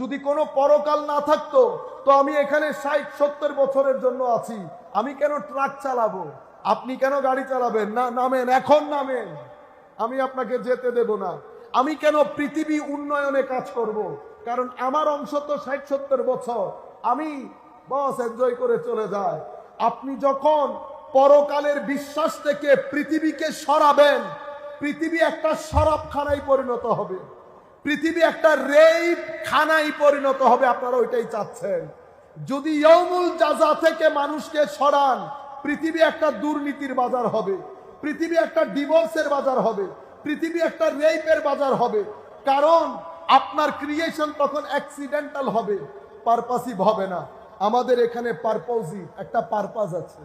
যদি কোনো পরকাল না থাকতো, তো আমি এখানে ষাট, সত্তর বছরের জন্য আছি। আমি কেন ট্রাক চালাবো? আপনি কেন গাড়ি চালাবেন? না, নামেন, এখন নামেন। আমি আপনাকে যেতে দেব না। আমি কেন পৃথিবী উন্নয়নে কাজ করব। কারণ আমার অংশ তো ষাট, সত্তর বছর। আমি, বস এনজয় করে চলে যায় আপনি যখন পরকালের বিশ্বাস থেকে পৃথিবীকে সরাবেন, পৃথিবী একটা শরাবখানায় পরিণত হবে। পৃথিবী একটা রেপ খানায় পরিণত হবে, আপনারা ওইটাই চাচ্ছেন। যদি ইয়মুল জাজা থেকে মানুষকে সরান, পৃথিবী একটা দুর্নীতির বাজার হবে, পৃথিবী একটা ডিভোর্সের বাজার হবে, পৃথিবী একটা রেপের বাজার হবে। কারণ আপনার ক্রিয়েশন তখন অ্যাক্সিডেন্টাল হবে পারপাসিভ হবে না। আমাদের এখানে পারপোজি একটা পারপাস আছে,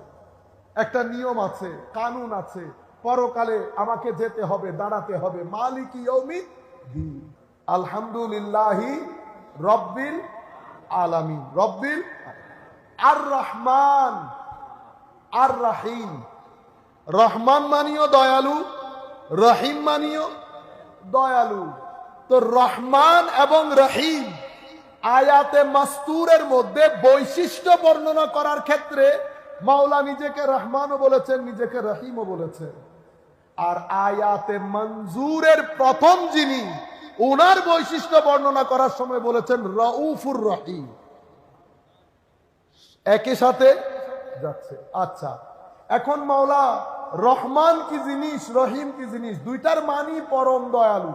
একটা নিয়ম আছে, কানুন আছে। পরকালে আমাকে যেতে হবে, দাঁড়াতে হবে। মালিক ইয়ৌমিদ দিন আলহামদুলিল্লাহি রব্বিল আলামিন। রব্বিল আর রহমান আর রাহিম রহমান মানিও দয়ালু, রহিম মানিও দয়ালু। তো রহমান এবং রহিম আয়াতে মাস্তুরের মধ্যে বৈশিষ্ট্য বর্ণনা করার ক্ষেত্রে মাওলা নিজেকে রহমানও বলেছেন, নিজেকে রহিমও বলেছেন। আর আয়াতে মঞ্জুরের প্রথম যিনি ওনার বৈশিষ্ট্য বর্ণনা করার সময় বলেছেন, রউফুর রহিম। একই সাথে যাচ্ছে। আচ্ছা এখন মাওলা, রহমান কি জিনিস, রহিম কি জিনিস? দুইটার মানি পরম দয়ালু।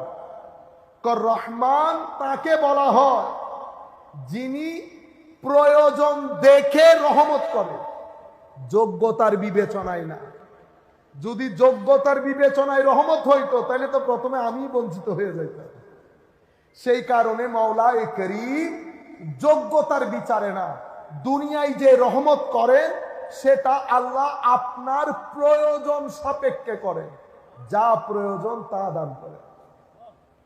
রহমান তাকে বলা হয়, যিনি প্রয়োজন দেখে রহমত করে। যোগ্যতার বিবেচনায় না। যদি যোগ্যতার বিবেচনায় রহমত হইতো, তাহলে তো প্রথমে আমি বঞ্চিত হয়ে যাইতাম। সেই কারণে মাওলা এ করিম যোগ্যতার বিচারে না। দুনিয়ায় যে রহমত করেন সেটা আল্লাহ আপনার প্রয়োজন সাপেক্ষে করেন যা প্রয়োজন তা দান করেন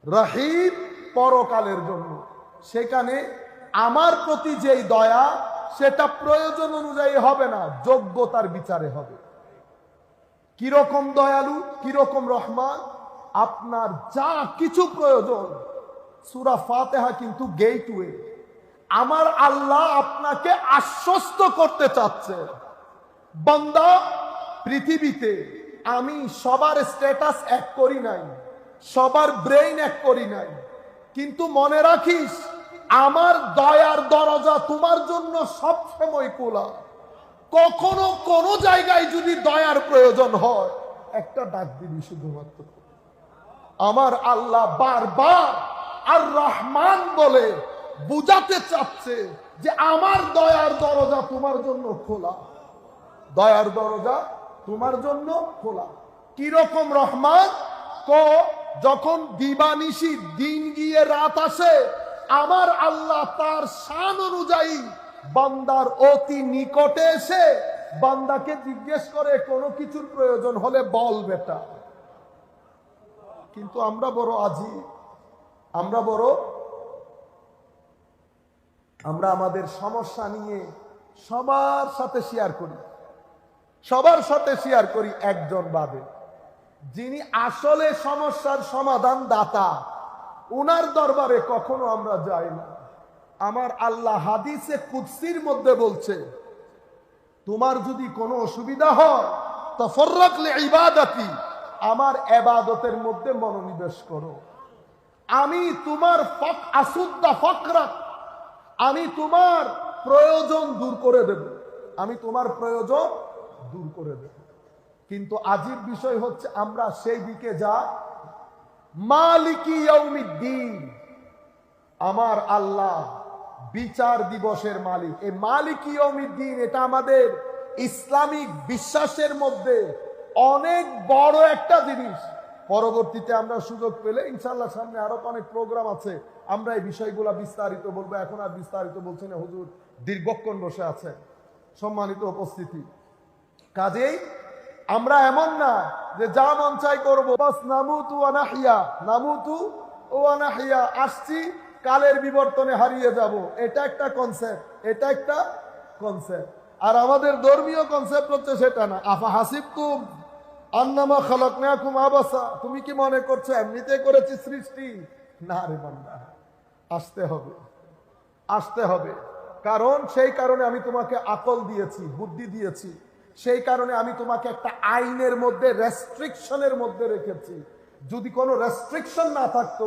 রহিম পরকালের জন্য। সেখানে আমার প্রতি যেই দয়া, সেটা প্রয়োজন অনুযায়ী হবে না, যোগ্যতার বিচারে হবে। কীরকম দয়ালু, কীরকম রহমান, আপনার যা কিছু প্রয়োজন সুরা ফাতেহা কিন্তু গেটওয়ে আমার আল্লাহ আপনাকে আশ্বস্ত করতে চাচ্ছে। বন্দা, পৃথিবীতে আমি সবার স্ট্যাটাস এক করি নাই, সবার ব্রেইন এক করি নাই। কিন্তু মনে রাখিস, আমার দয়ার দরজা তোমার জন্য সব সময় খোলা। কখনো কোন জায়গায় যদি দয়ার প্রয়োজন হয়, একটা ডাক দিবি শুধুমাত্র। আমার আল্লাহ বারবার আর রহমান বলে বুঝাতে চাচ্ছে যে আমার দয়ার দরজা তোমার জন্য খোলা। দয়ার দরজা তোমার জন্য খোলা। কীরকম রহমান? তো যখন দিবানিশি দিন গিয়ে রাত আসে, আমার আল্লাহ তার শান অনুযায়ী বান্দার অতি নিকটে এসে বান্দাকে জিজ্ঞেস করে, কোনো কিছুর প্রয়োজন হলে বল বেটা। কিন্তু আমরা বড় আজি আমরা বড়, আমরা আমাদের সমস্যা নিয়ে সবার সাথে শেয়ার করি। সবার সাথে শেয়ার করি একজন বাদে যিনি আসলে সমস্যার সমাধান দাতা উনার দরবারে কখনো আমরা যাই না। আমার আল্লাহ হাদিসে কুৎসির মধ্যে বলছে, তোমার যদি কোনো অসুবিধা হয় তো ফর্রকলে ইবাদাতি, আমার এবাদতের মধ্যে মনোনিবেশ করো। আমি তোমার ফক আসুদ্দা ফকরা, আমি তোমার প্রয়োজন দূর করে দেব। আমি তোমার প্রয়োজন দূর করে দেব। কিন্তু আজিব বিষয় হচ্ছে আমরা সেই দিকে যা। মালিকি দিন আমার আল্লাহ বিচার দিবসের মালিক। এই মালিকি দিন এটা আমাদের ইসলামিক বিশ্বাসের মধ্যে অনেক বড় একটা জিনিস। পরবর্তীতে আমরা সুযোগ পেলে ইনশাল্লাহ সামনে আরও অনেক প্রোগ্রাম আছে। আমরা এই বিষয়গুলো বিস্তারিত বলব। এখন আর বিস্তারিত বলছেন না, হুজুর দীর্ঘক্ষণ বসে আছে। সম্মানিত উপস্থিতি। কাজেই আমরা এমন না যে যা মন চাই করব। বাস নামুতু আনাহিয়া নামুতু ও আনাহিয়া আসছি কালের বিবর্তনে হারিয়ে যাব। এটা একটা কনসেপ্ট এটা একটা কনসেপ্ট আর আমাদের ধর্মীয় কনসেপ্ট হচ্ছে সেটা না। আফা হাসিব তুম আন্নামা খালক নাকুম আবাসা। তুমি কি মনে করছ এমনিতে করেছি সৃষ্টি? না রে বান্দা, আসতে হবে আসতে হবে। কারণ সেই কারণে আমি তোমাকে আকল দিয়েছি, বুদ্ধি দিয়েছি। সেই কারণে আমি তোমাকে একটা আইনের মধ্যে রেস্ট্রিকশনের মধ্যে রেখেছি। যদি কোনো রেস্ট্রিকশন না থাকতো,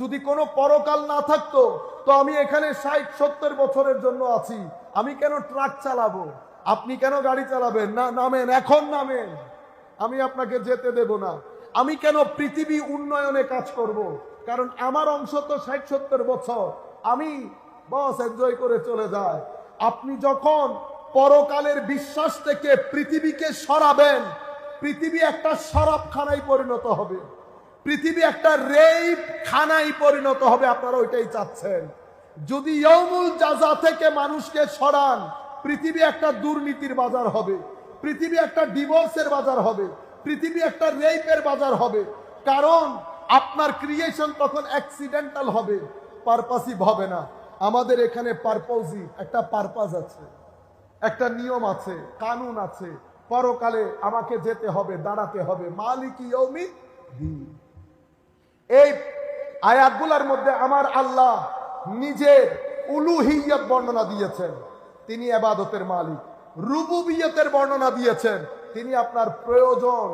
যদি কোনো পরকাল না থাকতো, তো আমি এখানে ষাট, সত্তর বছরের জন্য আছি। আমি কেন ট্রাক চালাবো? আপনি কেন গাড়ি চালাবেন? না, নামেন, এখন নামেন। আমি আপনাকে যেতে দেব না। আমি কেন পৃথিবী উন্নয়নে কাজ করব। কারণ আমার অংশ তো ষাট সত্তর বছর। আমি বস এনজয় করে চলে যায়। আপনি যখন পরকালের বিশ্বাস থেকে পৃথিবীকে সরাবেন, পৃথিবী একটা শরাবখানায় পরিণত হবে। পৃথিবী একটা রেপ খানায় পরিণত হবে, আপনারা ওইটাই চাচ্ছেন। যদি ইয়মুল জাজা থেকে মানুষকে সরান, পৃথিবী একটা দুর্নীতির বাজার হবে। পৃথিবী একটা ডিভোর্সের বাজার হবে, পৃথিবী একটা রেপের বাজার হবে। কারণ আপনার ক্রিয়েশন তখন অ্যাক্সিডেন্টাল হবে পারপাসিভ হবে না। আমাদের এখানে পারপোজি একটা পারপাস আছে, একটা নিয়ম আছে, কানুন আছে। পরকালে আমাকে যেতে হবে, দাঁড়াতে হবে। মালিক ইয়ৌমি দিন এই আয়াতগুলোর মধ্যে আমার আল্লাহ নিজের উলুহিয়ত বর্ণনা দিয়েছেন। তিনি এবাদতের মালিক। রুবুবিয়তের বর্ণনা দিয়েছেন। তিনি আপনার প্রয়োজন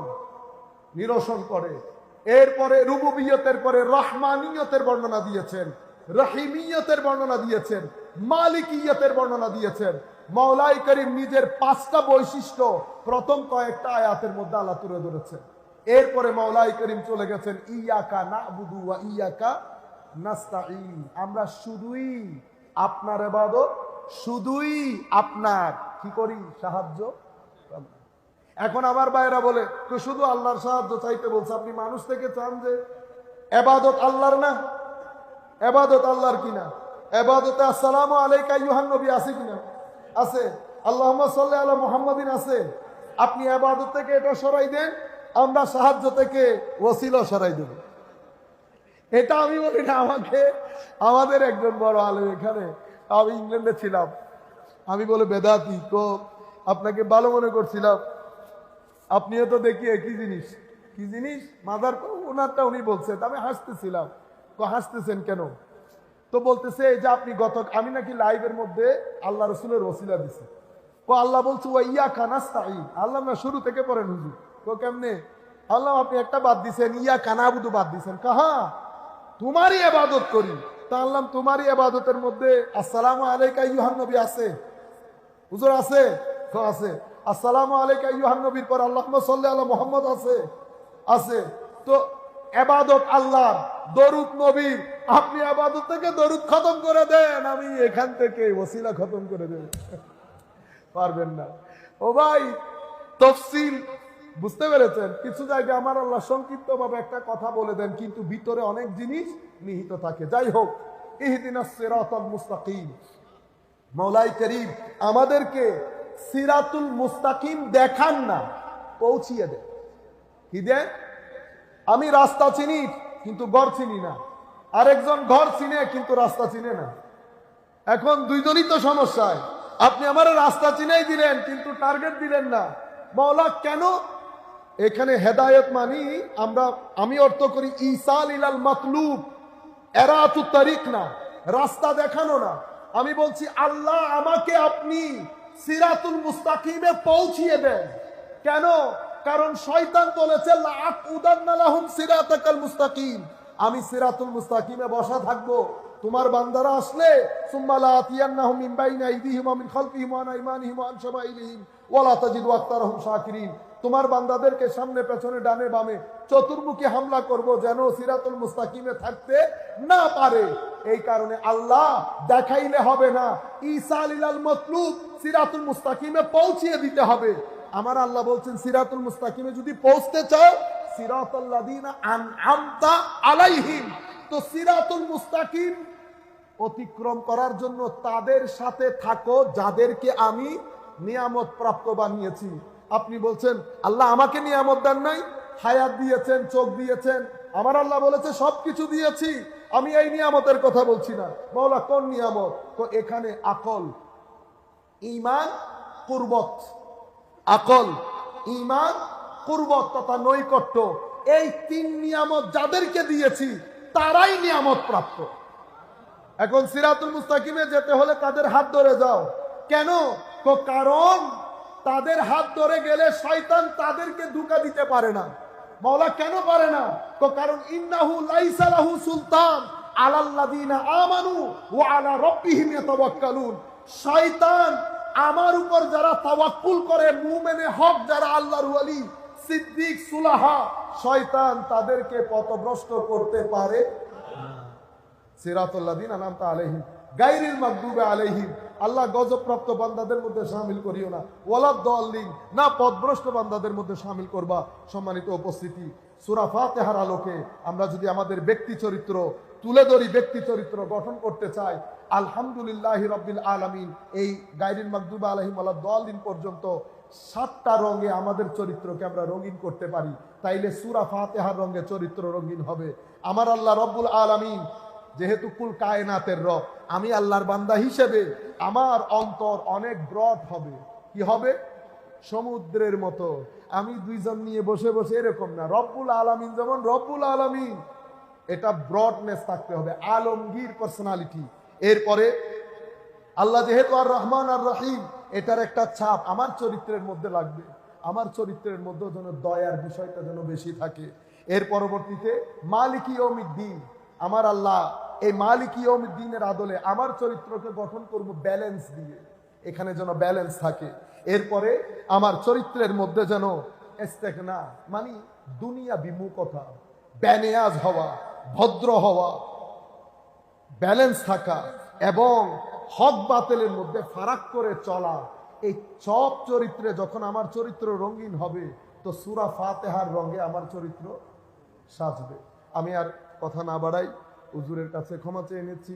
নিরসন করে। এরপরে রুবুবিয়তের পরে রহমানিয়তের বর্ণনা দিয়েছেন। রহিমিয়তের বর্ণনা দিয়েছেন। মালিকিয়তের বর্ণনা দিয়েছেন। মৌলাই করিম নিজের পাঁচটা বৈশিষ্ট্য প্রথম কয়েকটা আয়াতের মধ্যে আল্লাহ তুলে ধরেছেন। এরপরে মৌলাই করিম চলে গেছেন, ইয়াকা না বুধু ইয়াকা নাস্তা আমরা শুধুই আপনার এবাদত শুধুই আপনার। কি করি? সাহায্য? এখন আবার বাইরা বলে, তো শুধু আল্লাহর সাহায্য চাইতে বলছে। আপনি মানুষ থেকে চান যে, এবাদত আল্লাহর না? এবাদত আল্লাহর কিনা এবাদতে আসসালামু আলাইকা ইউহান নবী আছে কিনা আছে। আল্লাহ সাল্লাহ আল্লাহ মুহাম্মাদিন আছে। আপনি এবাদত থেকে এটা সরাই দেন, আমরা সাহায্য থেকে ওসিলা সরাই দেব। এটা আমি বলি না, আমাকে, আমাদের একজন বড় আলেম এখানে আমি ইংল্যান্ডে ছিলাম। আমি বলে বেদাতি তো আপনাকে ভালো মনে করছিলাম। আপনিও তো দেখি একই জিনিস। কি জিনিস? মাদার ওনারটা উনি বলছেন আমি হাসতেছিলাম। তো হাসতেছেন কেন? তো বলতেছে যে আপনি গত আমি নাকি লাইভের মধ্যে আল্লাহ রসুলের ওসিলা দিছি। তো আল্লাহ বলছে ও ইয়া কানাস্তাই আল্লাহ না শুরু থেকে পড়েন হুজুর। তো কেমনে? আল্লাহ আপনি একটা বাদ দিছেন ইয়া কানাবুদু বাদ দিছেন। কাহা? তোমারই আবাদত করি। তা আল্লাহ তোমারই আবাদতের মধ্যে। আসসালামু আলাইকা ইউহান নবী আছে। হুজুর আছে? তো আছে। আসসালামু আলাইকা ইউহান নবীর পর আল্লাহ সাল্লি আল্লাহ মোহাম্মদ আছে? আছে। তো এবাদত আল্লাহ দরুদ নবীর। আপনি আবাদত থেকে দরুদ খতম করে দেন, আমি এখান থেকে ওসিলা খতম করে দেব। পারবেন না। ও ভাই, তফসিল বুঝতে পেরেছেন? কিছু জায়গায় আমার আল্লাহ সংক্ষিপ্ত ভাবে একটা কথা বলে দেন, কিন্তু ভিতরে অনেক জিনিস নিহিত থাকে। যাই হোক ইহদিনা মুস্তাকিম। মৌলাই করিম, আমাদেরকে সিরাতুল মুস্তাকিম দেখান না, পৌঁছিয়ে দেন। কি দেন? আমি রাস্তা চিনি, কিন্তু ঘর চিনি না। আরেকজন ঘর চিনে, কিন্তু রাস্তা চিনে না। এখন দুইজনই তো সমস্যায়। আপনি আমার রাস্তা চিনাই দিলেন, কিন্তু টার্গেট দিলেন না। মৌলা কেন এখানে হেদায়ত মানি, আমরা, আমি অর্থ করি ইসাল ইলাল মাতলুব। এরাতু তারিক না, রাস্তা দেখানো না। আমি বলছি, আল্লাহ আমাকে আপনি সিরাতুল মুস্তাকিমে পৌঁছিয়ে দেন। কেন? কারণ শয়তান বলেছে উদান্নালাহুম সিরাতাকাল মুস্তাকিম। আমি সিরাতুল মুস্তাকিমে বসা থাকব। তোমার বান্দারা আসলে আন আন তোমার বান্দাদেরকে সামনে, পেছনে, ডানে, বামে চতুর্মুখী হামলা করব যেন সিরাতুল মুস্তাকিমে থাকতে না পারে। এই কারণে আল্লাহ দেখাইলে হবে না, ঈসা আলিলাল মতলুব সিরাতুল মুস্তাকিমে পৌঁছিয়ে দিতে হবে। আমার আল্লাহ বলছেন, সিরাতুল মুস্তাকিমে যদি পৌঁছতে চাও সিরাতুল্লাদিনা আনআমতা আলাইহিম। তো সিরাতুল মুস্তাকিম অতিক্রম করার জন্য তাদের সাথে থাকো, যাদেরকে আমি নিয়ামত প্রাপ্ত বানিয়েছি। আপনি বলছেন, আল্লাহ আমাকে নিয়ামত দেন নাই? হায়াত দিয়েছেন, চোখ দিয়েছেন। আমার আল্লাহ বলেছে, সবকিছু দিয়েছি। আমি এই নিয়ামতের কথা বলছি না। মৌলা কোন নিয়ামত? তো এখানে আকল। ইমান কুরবত। আকল ইমান কুরবত তথা নৈকট্য। এই তিন নিয়ামত যাদেরকে দিয়েছি, তারাই নিয়ামত প্রাপ্ত। এখন সিরাতুল মুস্তাকিমে যেতে হলে তাদের হাত ধরে যাও। কেন? তো কারণ তাদের হাত ধরে গেলে শয়তান তাদেরকে ধোঁকা দিতে পারে না। মাওলা কেন পারে না? তো কারণ ইন্নাহু লাইসা লাহু সুলতান আলাল্লাযিনা আমানু ওয়া আলা রাব্বিহিম ইয়াতাওয়াক্কালুন। শয়তান আমার উপর যারা তাওয়াক্কুল করে, মুমিনে হক যারা আল্লাহর ওয়ালি, সিদ্দিক, সুলাহা, শয়তান তাদেরকে পথভ্রষ্ট করতে পারে আলাইহিম গাইরিল মাকদুবে আলাইহিম। আল্লাহ গজবপ্রাপ্ত বান্দাদের মধ্যে শামিল করিও না। ওয়ালাদ দলিন না পদভ্রষ্ট বান্দাদের মধ্যে শামিল করবা। সম্মানিত উপস্থিতি, সূরা ফাতিহার আলোকে আমরা যদি আমাদের ব্যক্তি চরিত্র, তুলে ধরি ব্যক্তি চরিত্র গঠন করতে চাই, আলহামদুলিল্লাহ রব্বিল আলামিন, এই গাইরিল মাকদুবে আলাইহিম, ওয়ালাদ দলিন পর্যন্ত সাতটা রঙে আমাদের চরিত্রকে আমরা রঙিন করতে পারি। তাইলে সূরা ফাতিহার রঙে চরিত্র রঙিন হবে। আমার আল্লাহ রব্বুল আলামিন যেহেতু কুল কায়নাতের রব, আমি আল্লাহর বান্দা হিসেবে আমার অন্তর অনেক ব্রড হবে। কি হবে? সমুদ্রের মতো। আমি দুইজন নিয়ে বসে বসে এরকম না। রব্বুল আলামিন যেমন রব্বুল আলামিন, এটা ব্রডনেস থাকতে হবে, আলমগীর পার্সোনালিটি এরপরে, আল্লাহ যেহেতু আর রহমান আর রহিম, এটার একটা ছাপ আমার চরিত্রের মধ্যে লাগবে। আমার চরিত্রের মধ্যে যেন দয়ার বিষয়টা যেন বেশি থাকে। এর পরবর্তীতে, মালিকি দিন আমার আল্লাহ এই মালিকি দিনের আদলে আমার চরিত্রকে গঠন করব ব্যালেন্স দিয়ে। এখানে যেন ব্যালেন্স থাকে। এরপরে আমার চরিত্রের মধ্যে যেন না মানে দুনিয়া বিমুখতা ব্যানেয়াজ হওয়া, ভদ্র হওয়া ব্যালেন্স থাকা এবং হক বাতিলের মধ্যে ফারাক করে চলা। এই চপ চরিত্রে যখন আমার চরিত্র রঙিন হবে, তো সুরা ফাতেহার রঙে আমার চরিত্র সাজবে। আমি আর কথা না বাড়াই হুজুরের কাছে ক্ষমা চেয়ে নিচ্ছি।